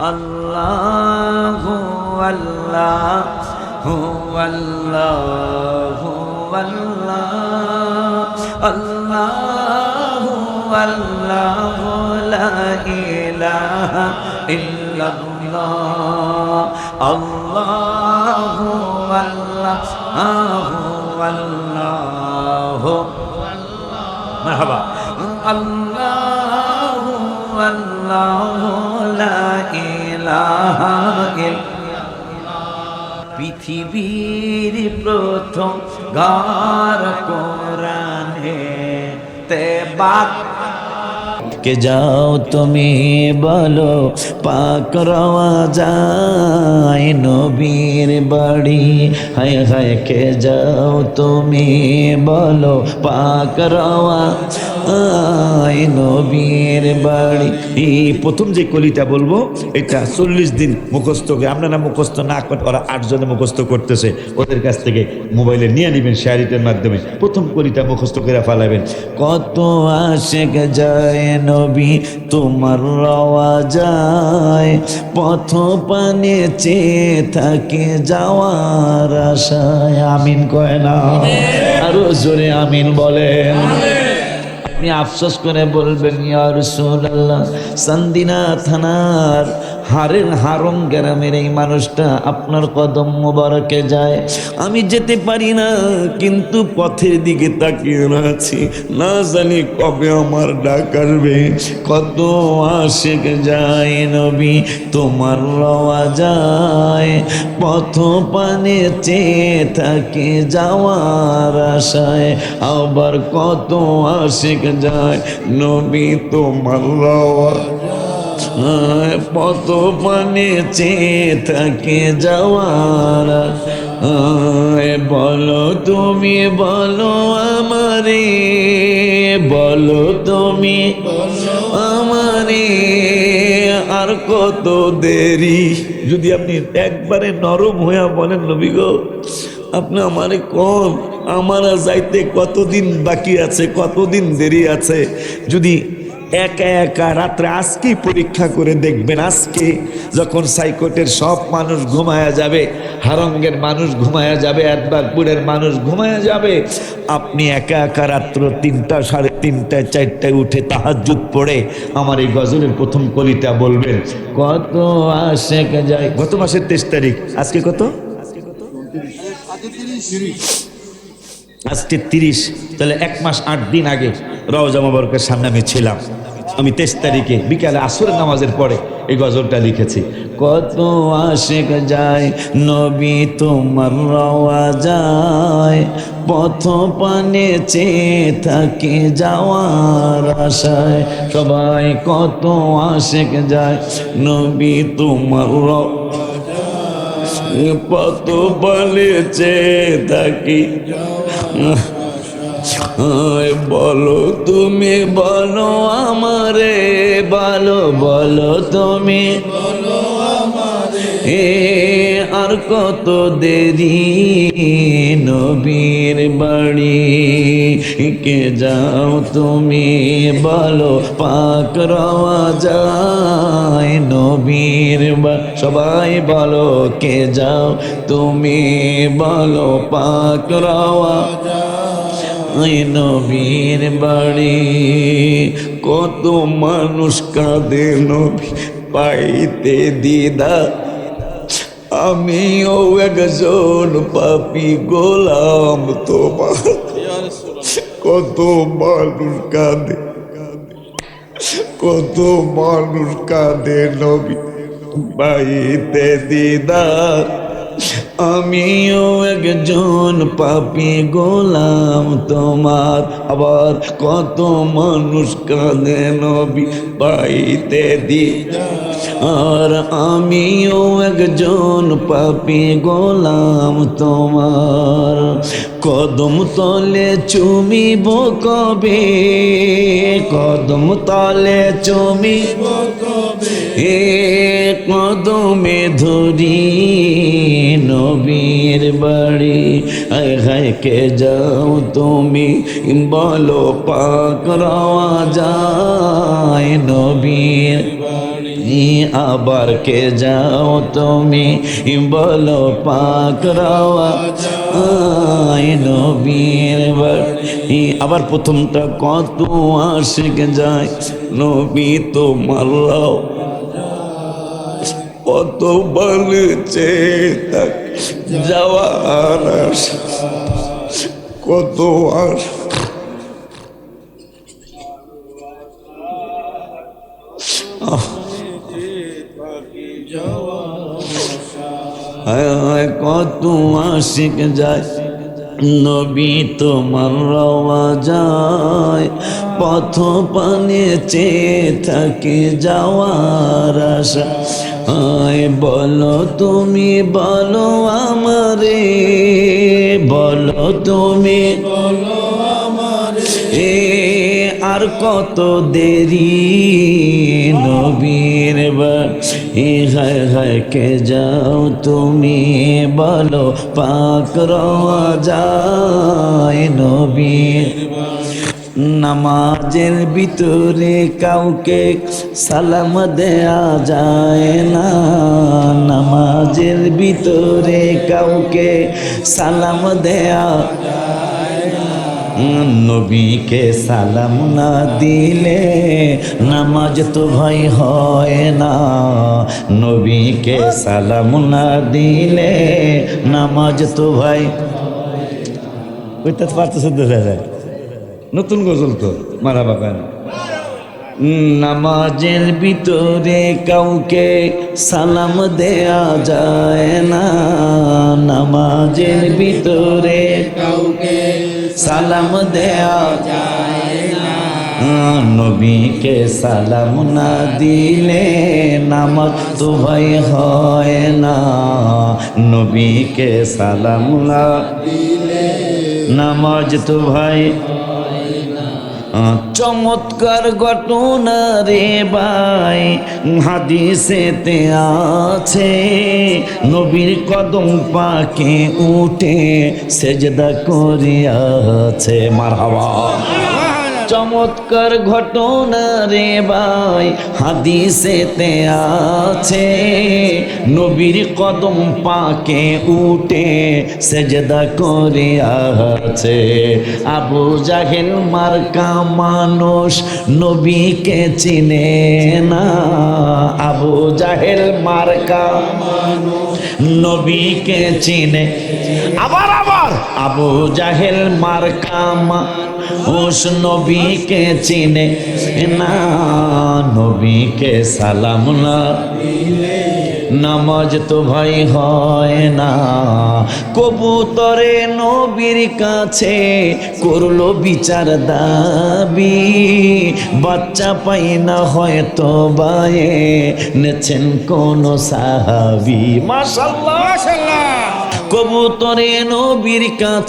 الله هو الله هو الله هو الله الله هو الله لا إله إلا الله. الله هو الله هو الله مرحبا. الله পৃথিবীর প্রথম গার কোরআনে তে বাক কে যাও তুমি বলো পাক রওয়া যায় নবীর বাড়ি হায় হায় কে যাও তুমি বলো পাক রওয়া। আয় নবীর বাড়ি। এই প্রথম যে কলিটা বলব এটা চল্লিশ দিন মুখস্থ করে আপনারা মুখস্থ না করে ওরা আটজনে মুখস্থ করতেছে। ওদের কাছ থেকে মোবাইলে নিয়ে নেবেন শেয়ারিটের মাধ্যমে। প্রথম কলিটা মুখস্থ করে ফালাবেন। কত আশেক যায় নবী তোমার রওয়া যায়। পথ পানে চেয়ে থাকে যাওয়ার আশায় আমিন কয় না। আরও জোরে আমিন বলেন। আপনি আফসোস করে বলবেন, ইয়া রাসূলুল্লাহ, সান্দিনা থানার হারের হারম গ্রামের এই মানুষটা আপনার কদম মোবারকে যায়। আমি যেতে পারি না, কিন্তু পথের দিকে তাকিয়ে আছি। না জানি কবে আমার ডাক আসবে। কত আশেক যায় নবী, তোমার রওয়া যায়। পথ পানে চেয়ে থাকে যাওয়ার আশায়। আবার কত আশেক যায় নবী, তোমার রওয়া পত পানে চেয়ে থাকে যাওয়ার? বলো তুমি, বলো আমারে, বলো তুমি আমারে। আর কত দেরি? যদি আপনি একবারে নরম হইয়া বলেন, নবী গো, আপনি আমারে কম, আমার যাইতে কতদিন বাকি আছে, কতদিন দেরি আছে? যদি একা একা রাত্রে আজকেই পরীক্ষা করে দেখবেন, আজকে যখন সাইকোটের সব মানুষ ঘুমায়া যাবে, হারঙ্গের মানুষ ঘুমায়া যাবে একবারপুরের মানুষ ঘুমায়া যাবে, আপনি একা একা রাত্র তিনটা, সাড়ে তিনটায় চারটায় উঠে তাহাজুত পড়ে আমার এই গজলের প্রথম কলিটা বলবেন, কত আশেক যায়। গত মাসের তেইশ তারিখ, আজকে কত? আজকে তিরিশ, তাহলে এক মাস আট দিন আগে। রওজা সামনে আমি ছিলাম। আমি তেইশ তারিখে বিকালে আসরের নামাজের পরে এই গজলটা লিখেছি। কত আশেক যায়, নবী তোমার রওয়া যায়। পথ পানে চেয়ে থাকে যাওয়ার আশায়। সবাই কত আশেক যায়, নবী তোমার রওয়া পত বলেছে থাকি বলো তুমি, বলো আমারে, বলো বলো তুমি। এ আর কত দেরি নবীর বাড়ি কে যাও তুমি, বলো, পাক রওয়া যায় নবীর সবাই বলো, কে যাও তুমি, বলো, পাক রওয়া ওই নবীর বাড়ি। কত মানুষ কাঁদে নবী, পাইতে দিদা। আমিও একজন পাপি গোলাম তোমার। কত মানুষ কাঁদে। কত মানুষ কাঁদে নবী, পাইতে দিদার আমিও একজন পাপি গোলাম, তোমার আবার কত মানুষ কাঁদে নবী পাইতে দি আর আমিও একজন পাপি গোলাম, তোমার কদম তলে চুমিব কবে? কদম তলে চুমিব এ কদমে ধরি নবীর বাড়ি। আয় হায় কে যাও তুমি বলো পাক রওয়া যায় নবীর আবার কে যাও তুমি? বলো পাক নবীর আবার প্রথমটা কত আশিক যায়। নবী তোমার রাও কত বলেছে যাওয়ার কত আর কত আশিক যায়। নবী তোমার রওয়া যায়। পথ পানে চেয়ে থাকে যাওয়ার আশা। আয় বলো তুমি, বলো আমারে। বলো তুমি বলো কত দেরি নবীর হায় হায়, কে যাও তুমি বলো, পাক যায় নবীর নামাজের ভিতরে কাউকে সালাম দেয়া যায় না। নামাজের ভিতরে কাউকে সালাম দেয়া নবীকে সালাম না দিলে নামাজ তো ভাই হয় না। নবীকে সালাম না দিলে নামাজ তো ভাই ওইটা পারতেছে দেখা যায় নতুন গজল তো, মারা বাবা নামাজের ভিতরে কাউকে সালাম দেয়া যায় না। নামাজের ভিতরে সালাম দেয়া যায় না। নবীকে সালাম না দিলে নামাজ তো ভাই হয় না। নবীকে সালাম না দিলে নামাজ তো ভাই চমৎকার ঘটনা রে ভাই হাদিসেতে আছে নবীর কদম পাকে উঠে সেজদা করিয়াছে মারহাবা। চমৎকার ঘটনা রে ভাই, হাদিসেতে আছে। নবীর কদম পাকে উঠে সেজদা করে আছে। আবু জাহেল মার্কা মানুষ নবীকে চিনে না। আবু জাহেল মার্কা নবীকে চিনে। আবার আবার! আবু জাহেল মার্কা মানুষ নবীকে চিনে না নবীকে সালাম না নামাজ তো ভাই হয় না কবুতরে নবীর কাছে করল বিচার দাবি বাচ্চা পাই না হয়তো বায়ে নেছেন কোন সাহাবি মাশাআল্লাহ কবুতরে নবীর কাছে